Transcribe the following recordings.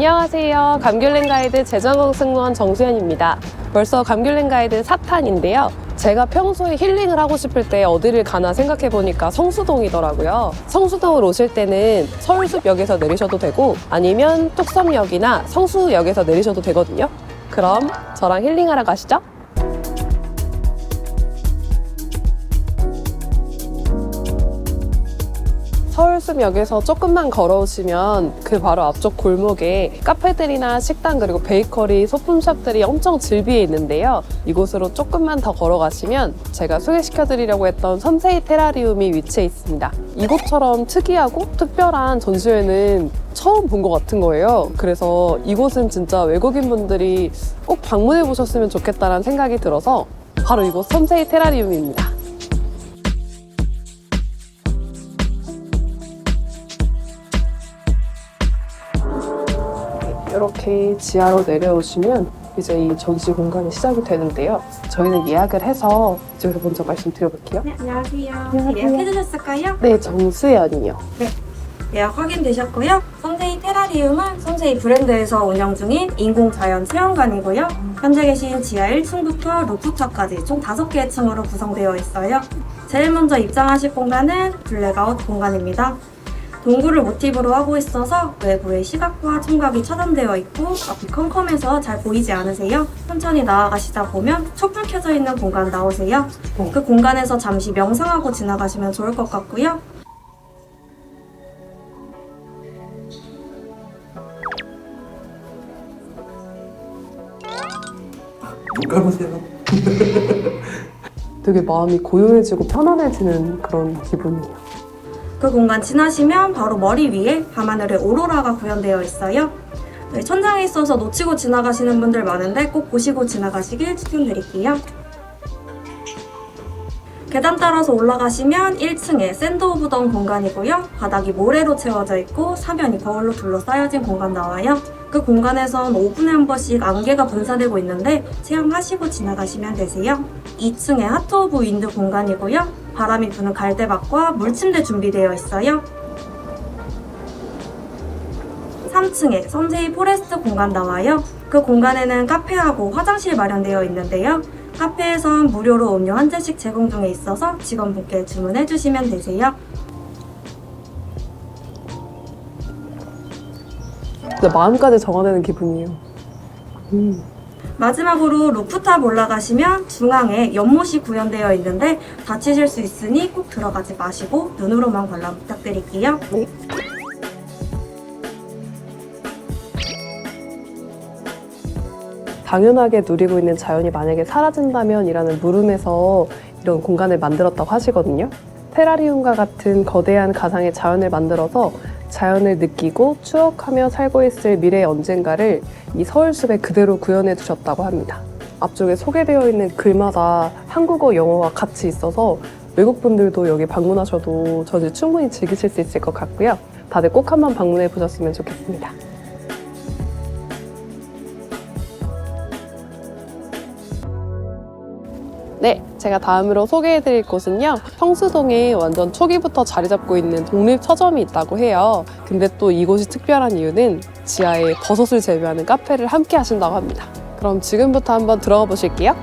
안녕하세요. 감귤랭 가이드 재정공 승무원 정수현입니다. 벌써 감귤랭 가이드 4탄인데요. 제가 평소에 힐링을 하고 싶을 때 어디를 가나 생각해 보니까 성수동이더라고요. 성수동을 오실 때는 서울숲역에서 내리셔도 되고 아니면 뚝섬역이나 성수역에서 내리셔도 되거든요. 그럼 저랑 힐링하러 가시죠. 서울숲역에서 조금만 걸어오시면 그 바로 앞쪽 골목에 카페들이나 식당 그리고 베이커리, 소품샵들이 엄청 즐비해 있는데요. 이곳으로 조금만 더 걸어가시면 제가 소개시켜드리려고 했던 섬세이 테라리움이 위치해 있습니다. 이곳처럼 특이하고 특별한 전시회는 처음 본 것 같은 거예요. 그래서 이곳은 진짜 외국인분들이 꼭 방문해 보셨으면 좋겠다는 생각이 들어서 바로 이곳 섬세이 테라리움입니다. 이렇게 지하로 내려오시면 이제 이 전시 공간이 시작이 되는데요. 저희는 예약을 해서 이쪽으로 먼저 말씀드려볼게요. 네, 안녕하세요. 안녕하세요. 예약해 주셨을까요? 네, 정수연이요. 예약 확인되셨고요. 섬세이 테라리움은 섬세이 브랜드에서 운영 중인 인공자연 체험관이고요. 현재 계신 지하 1층부터 루프탑까지 총 5개의 층으로 구성되어 있어요. 제일 먼저 입장하실 공간은 블랙아웃 공간입니다. 동굴을 모티브로 하고 있어서 외부의 시각과 청각이 차단되어 있고 앞이 컴컴해서 잘 보이지 않으세요? 천천히 나아가시다 보면 촛불 켜져 있는 공간 나오세요. 네. 그 공간에서 잠시 명상하고 지나가시면 좋을 것 같고요. 눈 감으세요. 되게 마음이 고요해지고 편안해지는 그런 기분이에요. 그 공간 지나시면 바로 머리 위에 밤하늘의 오로라가 구현되어 있어요. 네, 천장에 있어서 놓치고 지나가시는 분들 많은데 꼭 보시고 지나가시길 추천드릴게요. 계단 따라서 올라가시면 1층에 샌드 오브 던 공간이고요. 바닥이 모래로 채워져 있고 사면이 거울로 둘러싸여진 공간 나와요. 그 공간에선 5분에 한 번씩 안개가 분사되고 있는데 체험하시고 지나가시면 되세요. 2층에 하트 오브 윈드 공간이고요. 바람이 부는 갈대밭과 물침대 준비되어 있어요. 3층에 섬세이 포레스트 공간 나와요. 그 공간에는 카페하고 화장실 마련되어 있는데요. 카페에선 무료로 음료 한 잔씩 제공 중에 있어서 직원분께 주문해 주시면 되세요. 진짜 마음까지 정화되는 기분이에요. 음. 마지막으로 루프탑 올라가시면 중앙에 연못이 구현되어 있는데 다치실 수 있으니 꼭 들어가지 마시고 눈으로만 관람 부탁드릴게요. 네. 당연하게 누리고 있는 자연이 만약에 사라진다면 이라는 물음에서 이런 공간을 만들었다고 하시거든요. 테라리움과 같은 거대한 가상의 자연을 만들어서 자연을 느끼고 추억하며 살고 있을 미래의 언젠가를 이 서울숲에 그대로 구현해 두셨다고 합니다. 앞쪽에 소개되어 있는 글마다 한국어, 영어가 같이 있어서 외국 분들도 여기 방문하셔도 저는 충분히 즐기실 수 있을 것 같고요. 다들 꼭 한번 방문해 보셨으면 좋겠습니다. 네, 제가 다음으로 소개해드릴 곳은요. 성수동에 완전 초기부터 자리 잡고 있는 독립서점이 있다고 해요. 근데 또 이곳이 특별한 이유는 지하에 버섯을 재배하는 카페를 함께 하신다고 합니다. 그럼 지금부터 한번 들어가 보실게요.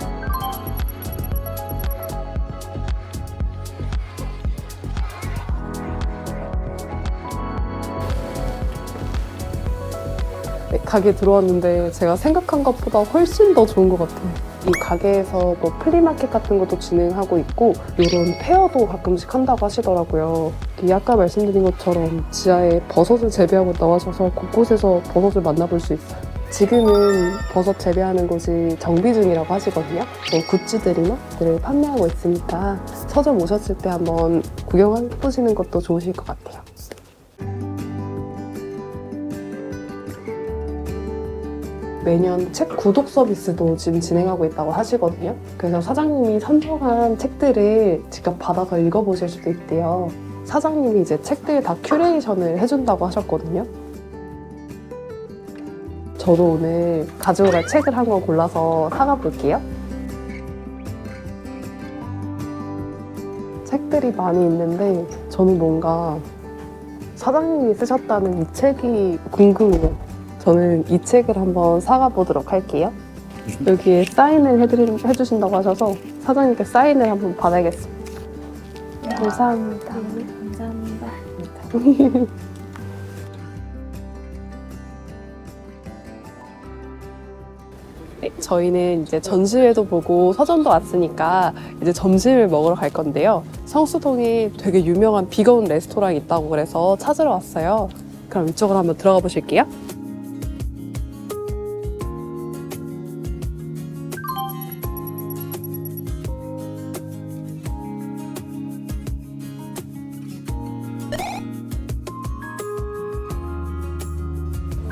네, 가게 들어왔는데 제가 생각한 것보다 훨씬 더 좋은 것 같아요. 이 가게에서 뭐 플리마켓 같은 것도 진행하고 있고 이런 페어도 가끔씩 한다고 하시더라고요. 이 아까 말씀드린 것처럼 지하에 버섯을 재배하고 나와셔서 곳곳에서 버섯을 만나볼 수 있어요. 지금은 버섯 재배하는 곳이 정비 중이라고 하시거든요. 뭐 굿즈들이나 를 판매하고 있으니까 서점 오셨을 때 한번 구경해 보시는 것도 좋으실 것 같아요. 매년 책 구독 서비스도 지금 진행하고 있다고 하시거든요. 그래서 사장님이 선정한 책들을 직접 받아서 읽어보실 수도 있대요. 사장님이 이제 책들 다 큐레이션을 해준다고 하셨거든요. 저도 오늘 가져갈 책을 한 권 골라서 사가 볼게요. 책들이 많이 있는데 저는 뭔가 사장님이 쓰셨다는 이 책이 궁금해요. 저는 이 책을 한번 사가 보도록 할게요. 여기에 사인을 해드리, 해주신다고 하셔서 사장님께 사인을 한번 받아야겠습니다. 감사합니다. 감사합니다. 네, 저희는 이제 전시회도 보고 서점도 왔으니까 이제 점심을 먹으러 갈 건데요. 성수동에 되게 유명한 비건 레스토랑이 있다고 그래서 찾으러 왔어요. 그럼 이쪽으로 한번 들어가 보실게요.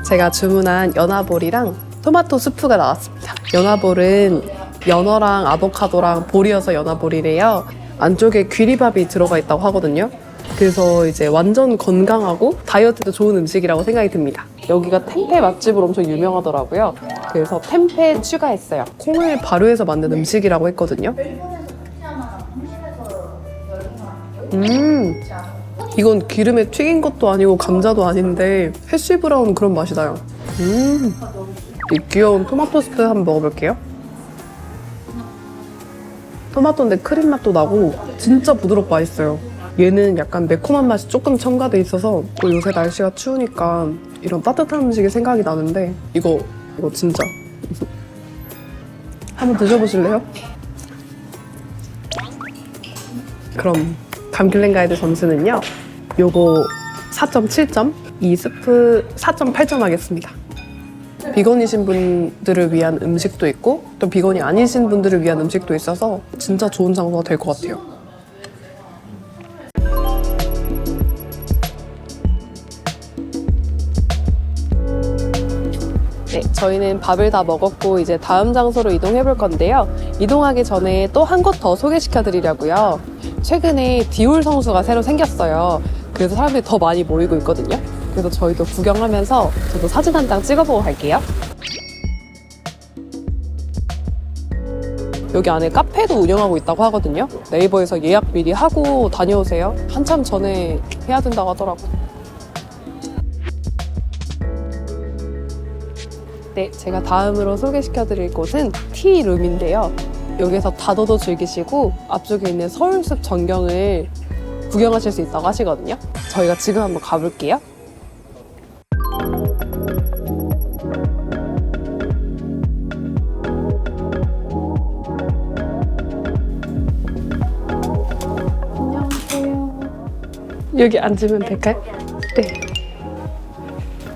제가 주문한 연어볼이랑 토마토 수프가 나왔습니다. 연어볼은 연어랑 아보카도랑 볼이어서 연어볼이래요. 안쪽에 귀리밥이 들어가 있다고 하거든요. 그래서 이제 완전 건강하고 다이어트도 좋은 음식이라고 생각이 듭니다. 여기가 템페 맛집으로 엄청 유명하더라고요. 그래서 템페 추가했어요. 콩을 발효해서 만든 음식이라고 했거든요. 음, 이건 기름에 튀긴 것도 아니고 감자도 아닌데 해시 브라운 그런 맛이 나요. 음, 이 귀여운 토마토 스프 한번 먹어볼게요. 토마토인데 크림 맛도 나고 진짜 부드럽고 맛있어요. 얘는 약간 매콤한 맛이 조금 첨가돼 있어서 또 요새 날씨가 추우니까 이런 따뜻한 음식이 생각이 나는데 이거 이거 진짜 한번 드셔보실래요? 그럼 감귤렌 가이드 점수는요. 요거 4.7점, 이 스프 4.8점 하겠습니다. 비건이신 분들을 위한 음식도 있고 또 비건이 아니신 분들을 위한 음식도 있어서 진짜 좋은 장소가 될 것 같아요. 네, 저희는 밥을 다 먹었고 이제 다음 장소로 이동해 볼 건데요. 이동하기 전에 또 한 곳 더 소개시켜 드리려고요. 최근에 디올 성수가 새로 생겼어요. 그래서 사람들이 더 많이 모이고 있거든요. 그래서 저희도 구경하면서 저도 사진 한 장 찍어보고 갈게요. 여기 안에 카페도 운영하고 있다고 하거든요. 네이버에서 예약 미리 하고 다녀오세요. 한참 전에 해야 된다고 하더라고. 네, 제가 다음으로 소개시켜드릴 곳은 티룸인데요. 여기서 다도도 즐기시고 앞쪽에 있는 서울숲 전경을 구경하실 수 있다고 하시거든요. 저희가 지금 한번 가볼게요. 안녕하세요. 여기 앉으면 될까요? 네.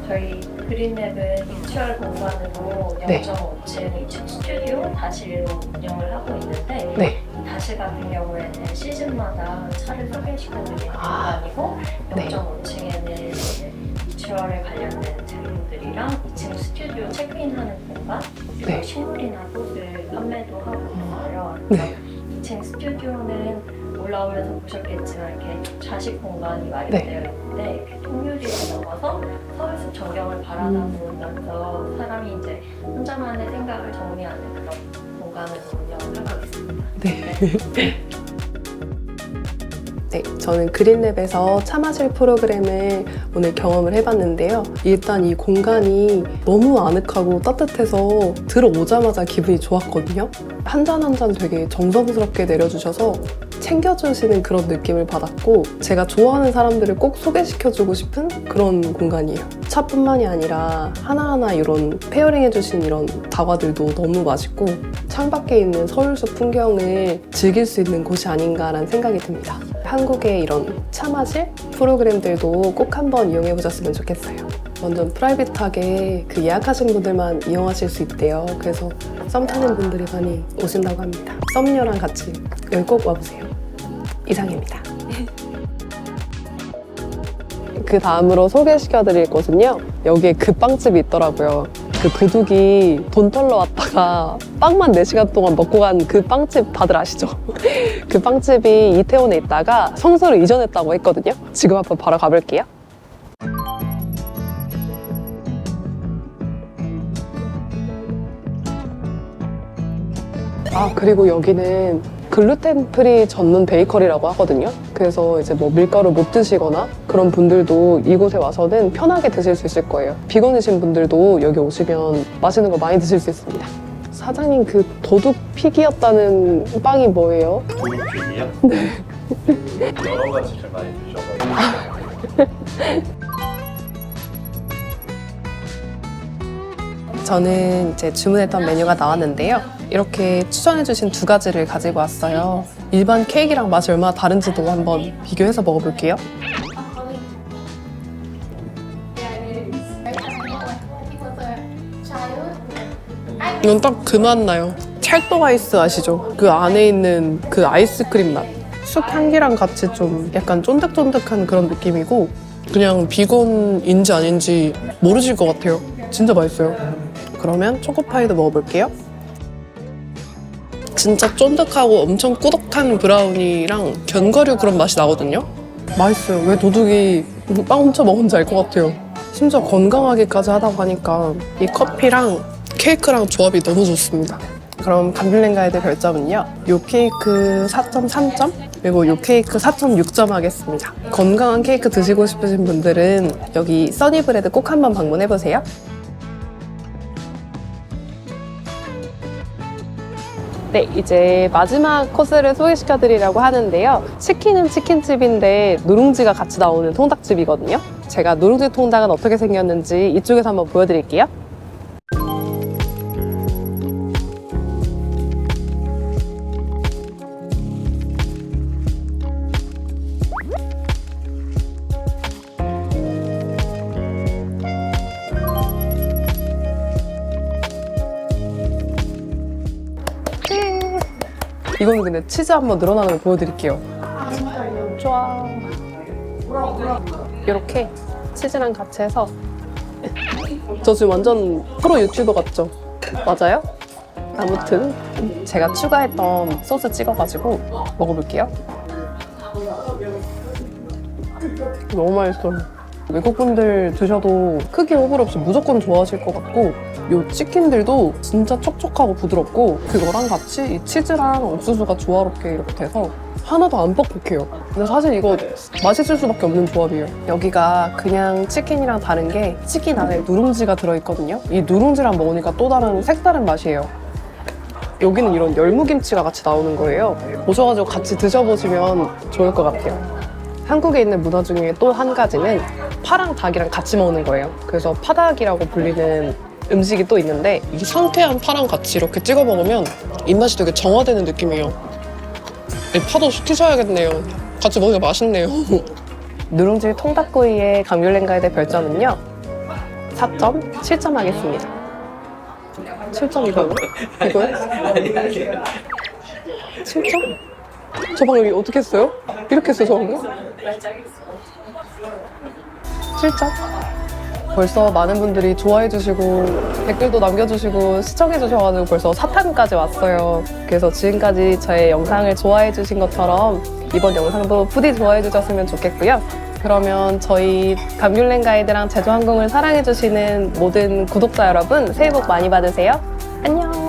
저희 그린랩은 미추얼 공간으로 네. 0.5층 2층 스튜디오 다실로 운영을 하고 있는데 네. 이 다실 같은 경우에는 시즌마다 차를 소개시켜드리는 아, 공간이고 네. 0.5층에는 이제 미추얼에 관련된 재료들이랑 2층 스튜디오 체크인하는 공간 그리고 네. 식물이나 꽃을 판매도 하고 있어요. 네. 2층 스튜디오는 올라오면서 보셨겠지만 이렇게 좌식 공간이 마련되어 있는데 이렇게 통유리를 넘어서 서울숲 전경을 바라보면서 사람이 이제 혼자만의 생각을 정리하는 그런 공간을 운영을 하고 있습니다. 네. 네, 저는 그린랩에서 차 마실 프로그램을 오늘 경험을 해봤는데요. 일단 이 공간이 너무 아늑하고 따뜻해서 들어오자마자 기분이 좋았거든요. 한 잔 한 잔 되게 정성스럽게 내려주셔서 챙겨주시는 그런 느낌을 받았고 제가 좋아하는 사람들을 꼭 소개시켜주고 싶은 그런 공간이에요. 차뿐만이 아니라 하나하나 이런 페어링 해주신 이런 다과들도 너무 맛있고 창밖에 있는 서울숲 풍경을 즐길 수 있는 곳이 아닌가라는 생각이 듭니다. 한국의 이런 차 마실 프로그램들도 꼭 한번 이용해 보셨으면 좋겠어요. 완전 프라이빗하게 그 예약하신 분들만 이용하실 수 있대요. 그래서 썸 타는 분들이 많이 오신다고 합니다. 썸녀랑 같이 여기 꼭 와보세요. 이상입니다. 그 다음으로 소개시켜드릴 곳은요. 여기에 그 빵집이 있더라고요. 그 도둑이 돈 털러 왔다가 빵만 4시간 동안 먹고 간 그 빵집 다들 아시죠? 그 빵집이 이태원에 있다가 성서로 이전했다고 했거든요. 지금 한번 바로 가볼게요. 아, 그리고 여기는 글루텐 프리 전문 베이커리라고 하거든요. 그래서 이제 뭐 밀가루 못 드시거나 그런 분들도 이곳에 와서는 편하게 드실 수 있을 거예요. 비건이신 분들도 여기 오시면 맛있는 거 많이 드실 수 있습니다. 사장님 그 도둑 픽이었다는 빵이 뭐예요? 도둑 픽이요? 네. 여러 가지를 많이 드셔가지고. 저는 이제 주문했던 메뉴가 나왔는데요. 이렇게 추천해주신 두 가지를 가지고 왔어요. 일반 케이크랑 맛이 얼마나 다른지도 한번 비교해서 먹어볼게요. 이건 딱 그 맛 나요. 찰떡 아이스 아시죠? 그 안에 있는 그 아이스크림 맛. 쑥 향기랑 같이 좀 약간 쫀득쫀득한 그런 느낌이고 그냥 비건인지 아닌지 모르실 것 같아요. 진짜 맛있어요. 그러면 초코파이도 먹어볼게요. 진짜 쫀득하고 엄청 꾸덕한 브라우니랑 견과류 그런 맛이 나거든요. 맛있어요. 왜 도둑이 빵 훔쳐 먹은지 알 것 같아요. 심지어 건강하게까지 하다고 하니까 이 커피랑 케이크랑 조합이 너무 좋습니다. 그럼 감귤랭 가이드 별점은요. 요 케이크 4.3점 그리고 요 케이크 4.6점 하겠습니다. 건강한 케이크 드시고 싶으신 분들은 여기 써니브레드 꼭 한번 방문해보세요. 네, 이제 마지막 코스를 소개시켜 드리려고 하는데요. 치킨은 치킨집인데 누룽지가 같이 나오는 통닭집이거든요. 제가 누룽지 통닭은 어떻게 생겼는지 이쪽에서 한번 보여드릴게요. 이거는 근데 치즈 한번 늘어나는 걸 보여드릴게요. 좋아. 이렇게 치즈랑 같이 해서 저 지금 완전 프로 유튜버 같죠? 맞아요? 아무튼 제가 추가했던 소스 찍어가지고 먹어볼게요. 너무 맛있어요. 외국분들 드셔도 크게 호불 없이 무조건 좋아하실 것 같고 요 치킨들도 진짜 촉촉하고 부드럽고 그거랑 같이 이 치즈랑 옥수수가 조화롭게 이렇게 돼서 하나도 안 뻑뻑해요. 근데 사실 이거 맛있을 수밖에 없는 조합이에요. 여기가 그냥 치킨이랑 다른 게 치킨 안에 누룽지가 들어있거든요. 이 누룽지랑 먹으니까 또 다른 색다른 맛이에요. 여기는 이런 열무김치가 같이 나오는 거예요. 오셔가지고 같이 드셔보시면 좋을 것 같아요. 한국에 있는 문화 중에 또 한 가지는 파랑 닭이랑 같이 먹는 거예요. 그래서 파닭이라고 불리는 음식이 또 있는데 이 상쾌한 파랑 같이 이렇게 찍어 먹으면 입맛이 되게 정화되는 느낌이에요. 이 파도 시키셔야겠네요. 같이 먹으니까 맛있네요. 누룽지 통닭구이의 감귤랭가이드 별점은요. 4.7점 하겠습니다. 7점 이거요? 이거요? 7점? 저 방금 이거 어떻게 했어요? 이렇게 했어요, 저 방금? 7점? 벌써 많은 분들이 좋아해주시고 댓글도 남겨주시고 시청해주셔가지고 벌써 사탄까지 왔어요. 그래서 지금까지 저의 영상을 좋아해주신 것처럼 이번 영상도 부디 좋아해주셨으면 좋겠고요. 그러면 저희 감귤랭 가이드랑 제주항공을 사랑해주시는 모든 구독자 여러분 새해 복 많이 받으세요. 안녕!